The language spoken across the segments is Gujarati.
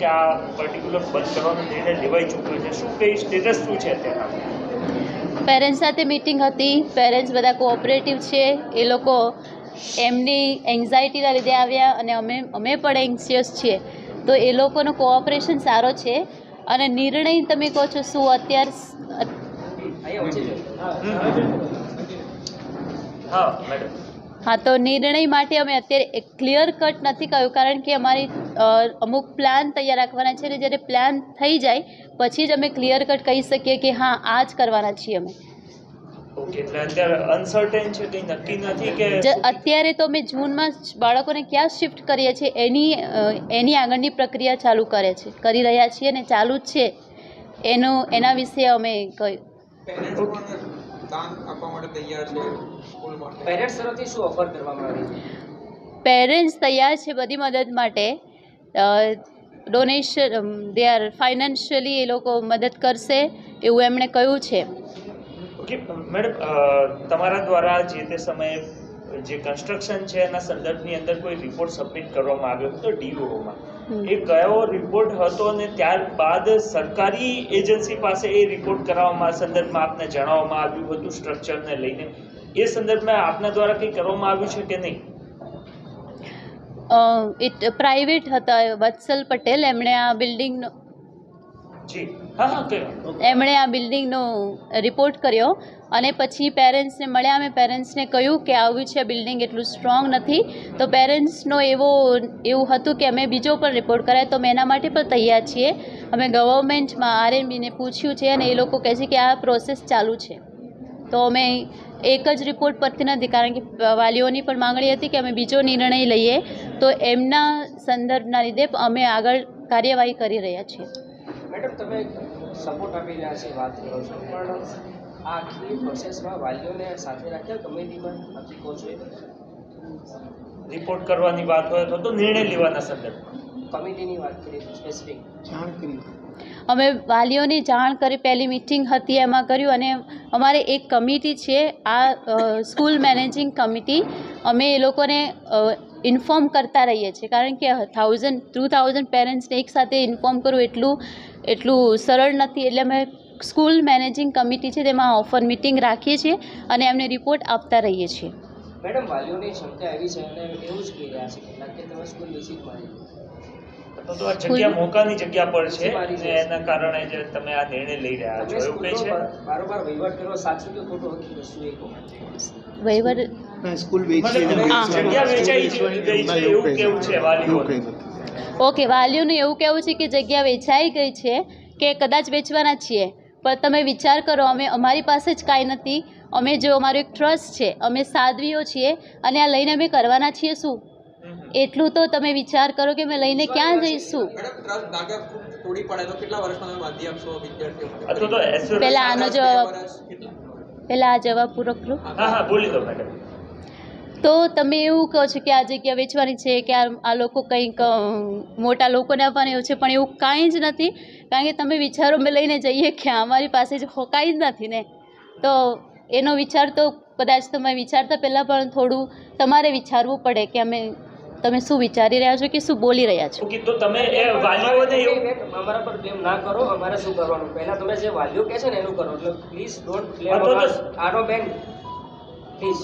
કે આ પર્ટિક્યુલર બંધ કરવાનો નિર્ણય લેવાઈ ચૂક્યો છે? શું કઈ સ્ટેટસ શું છે અત્યારે? પેરેન્ટ્સ સાથે મિટિંગ હતી. પેરેન્ટ્સ બધા કોઓપરેટિવ છે. એ લોકો એમની એન્ઝાયટીના લીધે આવ્યા અને અમે અમે પણ એન્સિયસ છીએ. તો એ લોકોનો કોઓપરેશન સારો છે. અને નિર્ણય તમે કહો છો શું? અત્યારે હા તો નિર્ણય માટે અમે અત્યારે ક્લિયર કટ નથી કહ્યું કારણ કે અમારી અમુક પ્લાન તૈયાર રાખવાના છે અને જ્યારે પ્લાન થઈ જાય પછી જ અમે ક્લિયર કટ કહી શકીએ કે હા આ જ કરવાના છીએ અમે. અત્યારે અનસર્ટેન છે કંઈ નક્કી નથી કે જ અત્યારે તો અમે જૂનમાં બાળકોને ક્યાં શિફ્ટ કરીએ છીએ એની એની આગળની પ્રક્રિયા ચાલુ કરે છે કરી રહ્યા છીએ અને ચાલુ જ છે. એનું એના વિશે અમે કહ્યું પેરેન્ટ્સ પણ દાન આપવા માટે તૈયાર છે સ્કૂલ માટે? પેરેન્ટ્સ તરફથી શું ઓફર કરવામાં આવી છે? પેરેન્ટ્સ તૈયાર છે બધી મદદ માટે. ડોનેશન દે આર ફાઇનાન્શિયલી એ લોકો મદદ કરશે એવું એમણે કહ્યું છે. મેડમ તમારા દ્વારા જે તે સમયે જે કન્સ્ટ્રક્શન છે એના સંદર્ભની અંદર કોઈ રિપોર્ટ સબમિટ કરવામાં આવ્યો હતો ડીઓમાં એ કયો રિપોર્ટ હતો અને ત્યારબાદ સરકારી એજન્સી પાસે એ રિપોર્ટ કરાવવામાં સંદર્ભમાં આપને જણાવવામાં આવ્યું હતું સ્ટ્રક્ચરને લઈને? એ સંદર્ભમાં આપના દ્વારા કંઈ કરવામાં આવ્યું છે કે નહીં? ઇટ પ્રાઇવેટ હતા વત્સલ પટેલ એમણે આ બિલ્ડિંગનો એમણે આ બિલ્ડિંગનો રિપોર્ટ કર્યો અને પછી પેરેન્ટ્સને મળ્યા. અમે પેરેન્ટ્સને કહ્યું કે આવ્યું છે બિલ્ડિંગ એટલું સ્ટ્રોંગ નથી. તો પેરેન્ટ્સનો એવો એવું હતું કે અમે બીજો પણ રિપોર્ટ કરાય. તો અમે એના માટે પણ તૈયાર છીએ. અમે ગવર્મેન્ટમાં આરએનબીને પૂછ્યું છે અને એ લોકો કહે છે કે આ પ્રોસેસ ચાલુ છે. તો અમે એક જ રિપોર્ટ પરથી નથી કારણ કે વાલીઓની પણ માંગણી હતી કે અમે બીજો નિર્ણય લઈએ. તો એમના સંદર્ભના લીધે અમે આગળ કાર્યવાહી કરી રહ્યા છીએ. મેડમ તમે સપોર્ટ આપી રહ્યા છે વાત કરો છો પણ આખી પ્રોસેસમાં વાલીઓને સાથે રાખ્યા કમિટીમાં આખી કહો રિપોર્ટ કરવાની વાત હોય તો નિર્ણય લેવાના સંદર્ભમાં. કમિટીની વાત કરીએ સ્પેસિફિક જાણ કરી અમે વાલીઓની જાણ કરી પહેલી મિટિંગ હતી એમાં કર્યું અને અમારે એક કમિટી છે આ સ્કૂલ મેનેજિંગ કમિટી અમે એ લોકોને ઇન્ફોર્મ કરતા રહીએ છીએ કારણ કે થાઉઝન્ડ ટુ થાઉઝન્ડ પેરેન્ટ્સને એકસાથે ઇન્ફોર્મ કરવું એટલું એટલું સરળ નથી. એટલે અમે સ્કૂલ મેનેજિંગ કમિટી છે તેમાં ઓફર મિટિંગ રાખીએ છીએ અને એમને રિપોર્ટ આપતા રહીએ છીએ. મેડમ વાલીઓની ક્ષમતા આવી છે અને એવું જ કહી રહ્યા છે કેટલાક કે તમે સ્કૂલ વિઝિટ મારી તો તો આ જગ્યા મોકાની જગ્યા પર છે અને એના કારણે જે તમે આ નિર્ણય લઈ રહ્યા છો એવું કઈ છે? બારોબાર વહીવટ કર્યો સાચું કે ખોટું હકી વસ્તુ એ વહીવટ સ્કૂલ વેચી જગ્યા વેચાઈ ગઈ છે એવું કેવું છે વાલીઓ ઓકે વાલીઓનું એવું કહેવું છે કે જગ્યા વેચાઈ ગઈ છે કે કદાચ વેચવાના છીએ. પણ તમે વિચાર કરો અમે અમારી પાસે જ કાંઈ નથી. અમે જો અમારું એક ટ્રસ્ટ છે અમે સાધ્વીઓ છીએ અને આ લઈને અમે કરવાના છીએ શું? એટલું તો તમે વિચાર કરો કે મેં લઈને ક્યાં જઈશું મેડમ ટ્રસ્ટ દાગા ખૂબ તોડી પડે તો કેટલા વર્ષમાં તમે બાંધી આપશો વિદ્યાર્થીઓ માટે? અથવા તો assurance- પહેલા આનો જવાબ પહેલાં આ જવાબ પૂરો કરું. હા હા બોલી દો મેડમ તો તમે એવું કહો છો કે આ જગ્યા વેચવાની છે કે આ લોકો કંઈક મોટા લોકોને આપવાની એવું છે પણ એવું કાંઈ જ નથી. કારણ કે તમે વિચારો મેં લઈને જઈએ કે અમારી પાસે જ કાંઈ જ નથી ને. તો એનો વિચાર તો કદાચ તમે વિચારતા પહેલાં પણ થોડું તમારે વિચારવું પડે કે અમે તમે શું વિચારી રહ્યા છો કે શું બોલી રહ્યા છો? તો તમે એ વાલીઓને એવું અમારા પર બ્લેમ ના કરો અમારે શું કરવાનું? પહેલા તમે જે વાલીઓ કહે છે ને એનું કરો એટલે પ્લીઝ ડોન્ટ બ્લેમ આનો બેન પ્લીઝ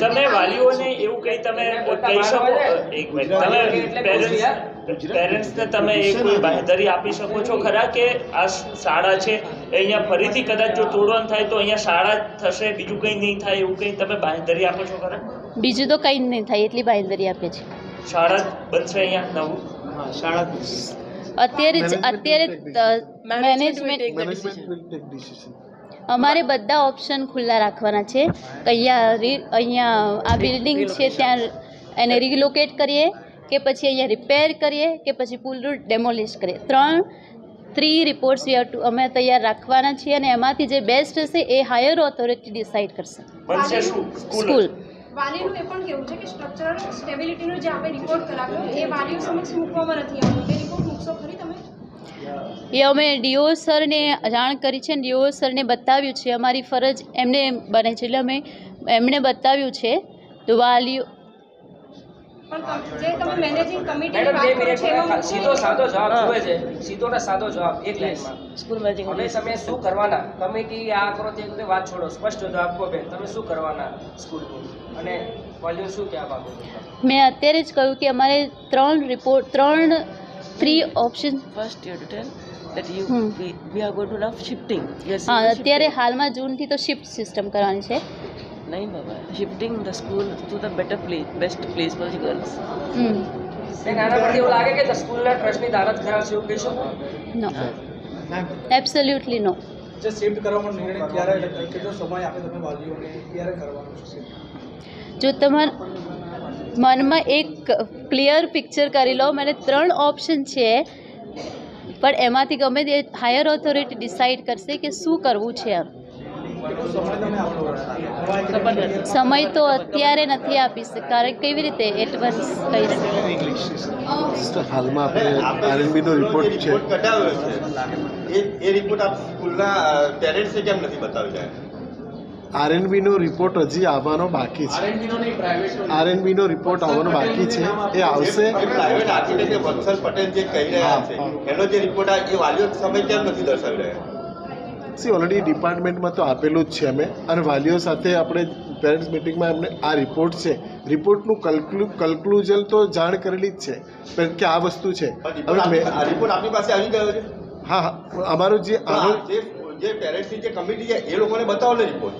તમે વાલીઓને એવું કહી તમે કહી શકો એક મિનિટ તમે પેરેન્ટ્સ પેરેન્ટ્સને તમે એ કોઈ બાંહેધરી આપી શકો છો ખરા કે આ શાળા છે અહીંયા ફરીથી કદાચ જો તોડવાનું થાય તો અહીંયા શાળા જ થશે બીજું કંઈ નહીં થાય એવું કંઈ તમે બાંહેધરી આપો છો ખરા? બીજું તો કંઈ જ નહીં થાય એટલી બાંયધરી આપે છે. શાળા બનશે અહીંયા નવું? હા શાળા અત્યારે જ અત્યારે મેનેજમેન્ટ અમારે બધા ઓપ્શન ખુલ્લા રાખવાના છે. કયા અહીંયા અહીંયા આ બિલ્ડિંગ છે ત્યાં એને રિલોકેટ કરીએ કે પછી અહીંયા રિપેર કરીએ કે પછી પૂરું ડેમોલિશ કરીએ. ત્રણ થ્રી રિપોર્ટ્સ વી ટુ અમે તૈયાર રાખવાના છીએ અને એમાંથી જે બેસ્ટ હશે એ હાયર ઓથોરિટી ડિસાઇડ કરશે. બનશે શું? સ્કૂલ સ્કૂલ વાલીનું એ પણ કેવું છે કે સ્ટ્રક્ચરલ સ્ટેબિલિટીનો જે આપણે રિપોર્ટ કરાવ્યો, એ વાલીઓ સમક્ષ મૂકવામાં નથી આવ્યો. એ રિપોર્ટ મૂકશો ખરી તમે? એ અમે ડીઓ સરને જાણ કરી છે ડીઓ સરને બતાવ્યું છે. અમારી ફરજ એમને બને છે. એટલે અમે એમણે બતાવ્યું છે. તો વાલીઓ પણ જે તમે મેનેજિંગ કમિટીની મેડમ વાત બે કરો છો એમાં મિનિટ સીધો સાદો જવાબ જોઈએ છે. સીધો ને સાદો જવાબ એક લાઈનમાં સ્કૂલ મેચિંગ હવે તમે શું કરવાના? કમિટી આ કરો તે બધું વાત છોડો. સ્પષ્ટ જવાબ કહો બેન. તમે શું કરવાના સ્કૂલનું અને વાલીઓ શું કહેવા માંગો મેં અત્યારે જ કહ્યું કે અમારે ત્રણ રિપોર્ટ ત્રણ three option first you tell અત્યારે હાલમાં જૂનથી તો શિફ્ટ સિસ્ટમ કરવાની છે. નહીં બાબા shifting the school to the better place best place for the girls. હમ બેન આના પરથી એવું લાગે કે સ્કૂલના ટ્રસ્ટની દાનત ખરાબ છે એવું કહી શકો નો એબ્સોલ્યુટલી નો જે શિફ્ટ કરવાનો નિર્ણય ક્યારે એટલે કેટલો સમય આપે તમે વાલીઓને ક્યારે કરવાનો છે shift? જો તમારા મનમાં એક ક્લિયર પિક્ચર કરી લો મને ત્રણ ઓપ્શન છે પણ એમાંથી ગમે તે હાયર ઓથોરિટી ડિસાઈડ કરશે કે શું કરવું છે એમ કેટલો સમય તો અત્યારે નથી આપી કારણ કેવી રીતે એડવાન્સ કહી શકે? હાલમાં આપણે આરએનબીનો રિપોર્ટ છે. રિપોર્ટ છે. એ એ રિપોર્ટ આપ સ્કૂલના પેરેન્ટ્સે કેમ નથી બતાવી રહ્યા? આરએનબીનો રિપોર્ટ હજી આવવાનો બાકી છે. આરએનબીનો રિપોર્ટ આવવાનો બાકી છે. એ આવશે. પ્રાઇવેટ આર્કિટેક્ટ વત્સલ પટેલ જે કહી રહ્યા છે. એનો જે રિપોર્ટ આ એ વાલીઓ સમય કેમ નથી દર્શાવી રહ્યા? સી ઓલરેડી ડિપાર્ટમેન્ટમાં તો આપેલું જ છે અમે અને વાલીઓ સાથે આપણે પેરેન્ટ્સ મિટિંગમાં એમને આ રિપોર્ટ છે રિપોર્ટનું કલ્કલુ કલ્કલુઝન તો જાણ કરેલી જ છે કે આ વસ્તુ છે હવે રિપોર્ટ આપની- આ રિપોર્ટ આપની પાસે આવી ગયો છે હા હા અમારો જે આનો જે પેરેન્ટ્સની જે કમિટી છે એ લોકોને બતાવો ને રિપોર્ટ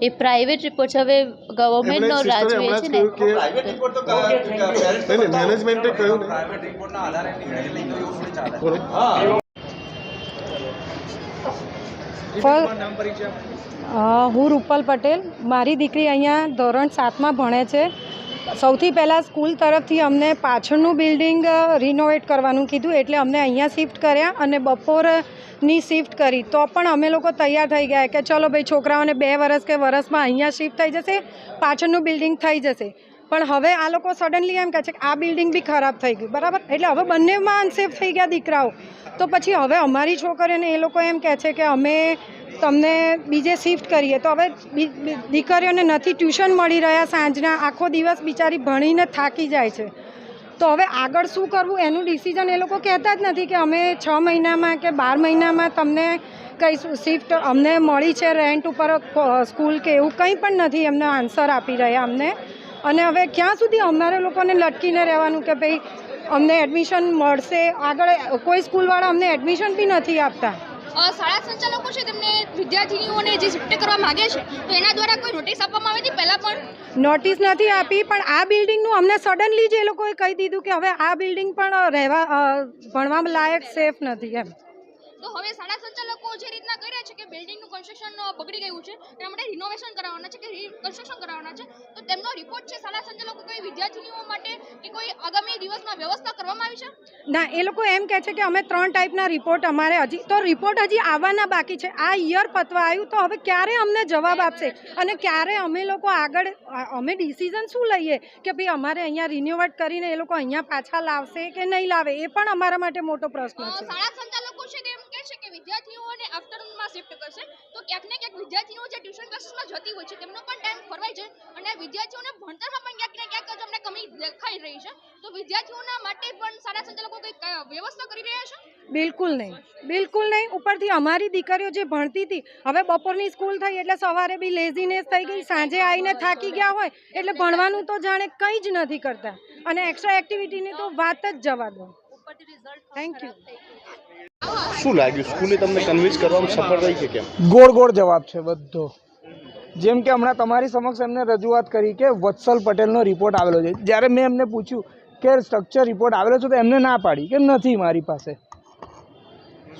એ પ્રાઇવેટ રિપોર્ટ હવે ગવર્મેન્ટનો નો રાજ સિસ્ટરે હોય હમણાં છે ને કે પ્રાઇવેટ રિપોર્ટ તો નહીં મેનેજમેન્ટે કહ્યું પ્રાઇવેટ રિપોર્ટના આધારે નિર્ણય લઈ ગયો એવું થોડી ચાલે હા હું રૂપલ પટેલ. મારી દીકરી અહીંયા ધોરણ સાતમાં ભણે છે. સૌથી પહેલાં સ્કૂલ તરફથી અમને પાછળનું બિલ્ડિંગ રિનોવેટ કરવાનું કીધું એટલે અમને અહીંયા શિફ્ટ કર્યા અને બપોરની શિફ્ટ કરી. તો પણ અમે લોકો તૈયાર થઈ ગયા કે ચલો ભાઈ છોકરાઓને બે વર્ષ કે વર્ષમાં અહીંયા શિફ્ટ થઈ જશે પાછળનું બિલ્ડિંગ થઈ જશે. પણ હવે આ લોકો સડનલી એમ કહે છે કે આ બિલ્ડિંગ બી ખરાબ થઈ ગયું. બરાબર? એટલે હવે બંનેમાં અનસેફ થઈ ગયા દીકરાઓ. તો પછી હવે અમારી છોકરીઓને એ લોકો એમ કહે છે કે અમે તમને બીજે શિફ્ટ કરીએ. તો હવે દીકરીઓને નથી ટ્યુશન મળી રહ્યા સાંજના. આખો દિવસ બિચારી ભણીને થાકી જાય છે. તો હવે આગળ શું કરવું? એનું ડિસિઝન એ લોકો કહેતા જ નથી કે અમે છ મહિનામાં કે બાર મહિનામાં તમને કઈ શિફ્ટ અમને મળી છે રેન્ટ ઉપર સ્કૂલ કે એવું કંઈ પણ નથી. એમને આન્સર આપી રહ્યા અમને. અને હવે ક્યાં સુધી અમારે લોકોને લટકીને રહેવાનું કે ભાઈ અમને એડમિશન મળશે? આગળ કોઈ સ્કૂલવાળા અમને એડમિશન બી નથી આપતા. શાળા સંચાલકો છે તેમને વિદ્યાર્થીનીઓને જે શિફ્ટ કરવા માગે છે તો એના દ્વારા કોઈ નોટિસ આપવામાં આવી હતી પહેલાં પણ? નોટિસ નથી આપી પણ આ બિલ્ડિંગનું અમને સડનલી જ એ લોકોએ કહી દીધું કે હવે આ બિલ્ડિંગ પણ રહેવા ભણવા લાયક સેફ નથી એમ. તો હવે શાળા સંચાલકો જે રીતના કર્યા છે કે બિલ્ડિંગનું કન્સ્ટ્રક્શન બગડી ગયું છે એના માટે રિનોવેશન કરાવવાના છે કે રિકન્સ્ટ્રક્શન કરાવવાના છે તો તેમનો રિપોર્ટ છે શાળા સંચાલકો કોઈ વિદ્યાર્થીનીઓ માટે કે કોઈ આગામી દિવસમાં વ્યવસ્થા કરવામાં આવી છે? ના એ લોકો એમ કહે છે કે અમે ત્રણ ટાઈપના રિપોર્ટ અમારે હજી તો રિપોર્ટ હજી આવવાના બાકી છે. આ યર પતવા આવ્યું તો હવે ક્યારે અમને જવાબ આપશે? અને ક્યારે અમે લોકો આગળ અમે ડિસિઝન શું લઈએ કે ભાઈ અમારે અહીંયા રિન્યુવેટ કરીને એ લોકો અહીંયા પાછા લાવશે કે નહીં લાવે? એ પણ અમારા માટે મોટો પ્રશ્ન છે શાળા સંચાલકો છે તે એમ કહે છે કે વિદ્યાર્થીઓને આફ્ટરનૂનમાં શિફ્ટ કરશે. તો ક્યાંક ને ક્યાંક વિદ્યાર્થીઓ જે ટ્યુશન ક્લાસીસમાં જતી હોય છે તેમનો પણ ટાઈમ ફરવાઈ જાય અને વિદ્યાર્થીઓને ભણતરમાં પણ ક્યાંક ને ક્યાંક જ અમને કમી દેખાઈ રહી છે. તો વિદ્યાર્થીઓના માટે પણ શાળા સંચાલકો કંઈક વ્યવસ્થા કરી રહ્યા છે? બિલકુલ નહીં. બિલકુલ નહીં. ઉપરથી અમારી દીકરીઓ જે ભણતી હતી હવે બપોરની સ્કૂલ થઈ એટલે સવારે બી લેઝીનેસ થઈ ગઈ સાંજે આવીને થાકી ગયા હોય એટલે ભણવાનું તો જાણે કંઈ જ નથી કરતા. અને એક્સ્ટ્રા એક્ટિવિટીની તો વાત જ જવા દો. થેન્ક યુ શું લાગ્યું? સ્કૂલે તમને કન્વિન્સ કરવામાં સફળ રહી કે કેમ? ગોળ ગોળ જવાબ છે બધો. જેમ કે હમણાં તમારી સમક્ષ એમને રજૂઆત કરી કે વત્સલ પટેલનો રિપોર્ટ આવેલો છે. જ્યારે મેં એમને પૂછ્યું કે સ્ટ્રક્ચર રિપોર્ટ આવેલો છે તો એમને ના પાડી કે નથી મારી પાસે.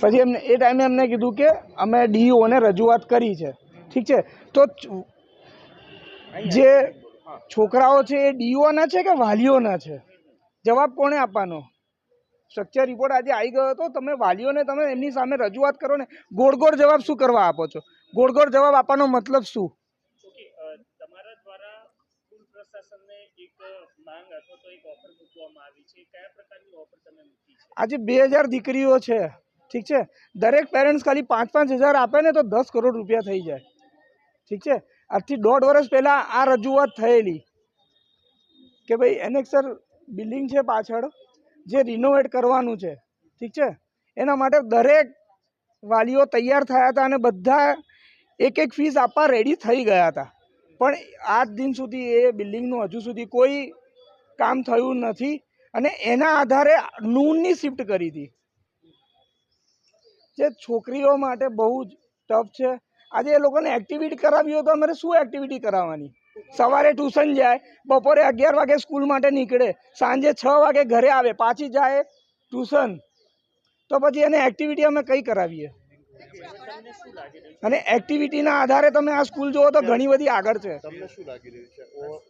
પછી એમને, એ ટાઈમે એમને કીધું કે અમે ડીઓને રજૂઆત કરી છે. ઠીક છે? તો જે છોકરાઓ છે એ ડીઓના છે કે વાલીઓના છે? જવાબ કોણે આપવાનો? સ્ટ્રક્ચર રિપોર્ટ આજે આવી ગયો હતો. તમે વાલીઓને તમે એમની સામે રજૂઆત કરો ને ગોળ ગોળ જવાબ શું કરવા આપો છો? ગોળ ગોળ જવાબ આપવાનો મતલબ શું? આજે બે હજાર દીકરીઓ છે ઠીક છે? દરેક પેરેન્ટ્સ ખાલી પાંચ પાંચ હજાર આપે ને તો દસ કરોડ રૂપિયા થઈ જાય. ઠીક છે? આજથી દોઢ વર્ષ પહેલાં આ રજૂઆત થયેલી. કે ભાઈ એનેક્સર બિલ્ડિંગ છે પાછળ? જે રિનોવેટ કરવાનું છે, ઠીક છે? એના માટે દરેક વાલીઓ તૈયાર થયા હતા અને બધા એક એક ફીસ આપવા રેડી થઈ ગયા હતા. પણ આજ દિન સુધી એ બિલ્ડિંગનું હજુ સુધી કોઈ કામ થયું નથી અને એના આધારે નૂનની શિફ્ટ કરી હતી. જે છોકરીઓ માટે બહુ જ ટફ છે. આજે એ લોકોને એક્ટિવિટી કરાવી હોય તો અમારે શું એક્ટિવિટી કરાવવાની? સવારે ટ્યુશન જાય બપોરે અગિયાર વાગે સ્કૂલ માટે નીકળે સાંજે છ વાગે ઘરે આવે પાછી જાય ટ્યુશન. તો પછી એને એક્ટિવિટી અમે કઈ કરાવીએ? અને એક્ટિવિટીના આધારે તમે આ સ્કૂલ જુઓ તો ઘણી બધી આગળ છે. તમને શું લાગી રહ્યું છે?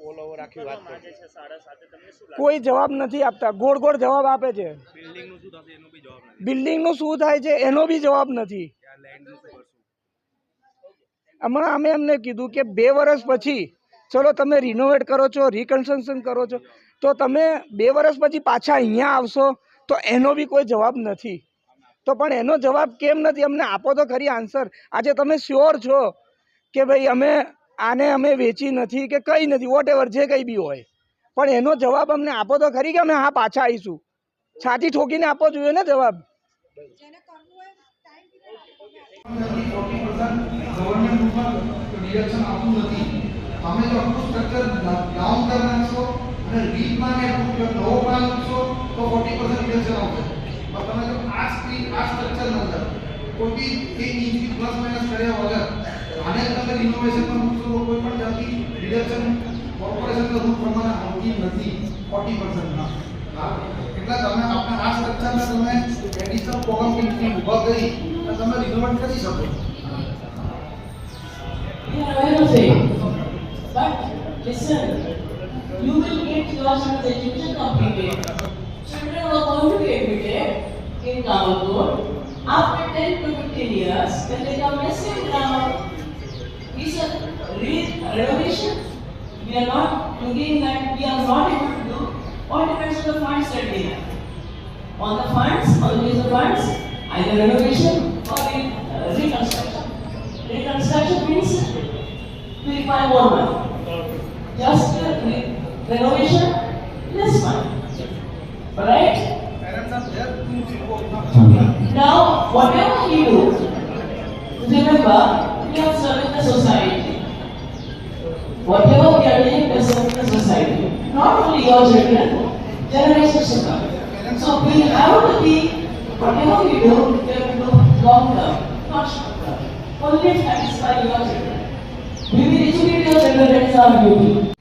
ઓલ ઓવર આખી વાત જે છે શાળા સાથે તમને શું લાગે? કોઈ જવાબ નથી આપતા. ગોળ ગોળ જવાબ આપે છે. બિલ્ડિંગનું શું થાય છે એનો બી જવાબ નથી. હમણાં અમે એમને કીધું કે બે વર્ષ પછી ચલો તમે રિનોવેટ કરો છો રિકન્સ્ટ્રક્શન કરો છો, તો તમે બે વર્ષ પછી પાછા અહીંયા આવશો, તો એનો બી કોઈ જવાબ નથી. તો પણ એનો જવાબ કેમ નથી? અમને આપો તો ખરી આન્સર આજે તમે શ્યોર છો કે ભાઈ અમે આને અમે વેચી નથી કે કંઈ નથી વોટ જે કંઈ બી હોય. પણ એનો જવાબ અમને આપો તો ખરી કે અમે હા પાછા આવીશું? છાતી ઠોકીને આપો જોઈએ ને જવાબ. નથી તમે જો આખું સ્ટ્રક્ચર ડાઉન કરી નાખશો અને રીટમાં ને નવો પ્લાન મૂકશો તો ફોર્ટી પર્સન્ટ ડિરેક્શન આવશે. પણ તમે જો આ સ્ક્રીન આ સ્ટ્રક્ચરની અંદર કોઈ બી એક ઇંચથી પ્લસ માઇનસ કર્યા વગર, આને જ તમે રિનોવેશનમાં મૂકશો તો કોઈ પણ જાતની ડિરેક્શન કોર્પોરેશનના રૂલ પ્રમાણે આવતી નથી ફોર્ટી પર્સન્ટના હા. એટલે તમે આપણે આ સ્ટ્રક્ચરને તમે એડિશનલ કોલમ બિલ્ડિંગ ઊભા કરી અને તમે રિનોવેટ કરી શકો. છો. You But listen, you will get your son's education completed. Children are going to be admitted in Kamalpur. After 10 to 15 years, when they come massive grammar, is a re- renovation. We are not thinking that we are not able to do. All depends on the funds that we have. On the funds, on the use of funds, either renovation or re- reconstruction. Reconstruction means require more money. Just re- renovation, less money. Right? Now, whatever we do, remember, we are serving the society. Whatever we are doing, we are serving the society. Not only your children, generations to come. So we have to be, whatever we do, we have to do long term, not short term. Only satisfy your children. We will issue it as a red star duty.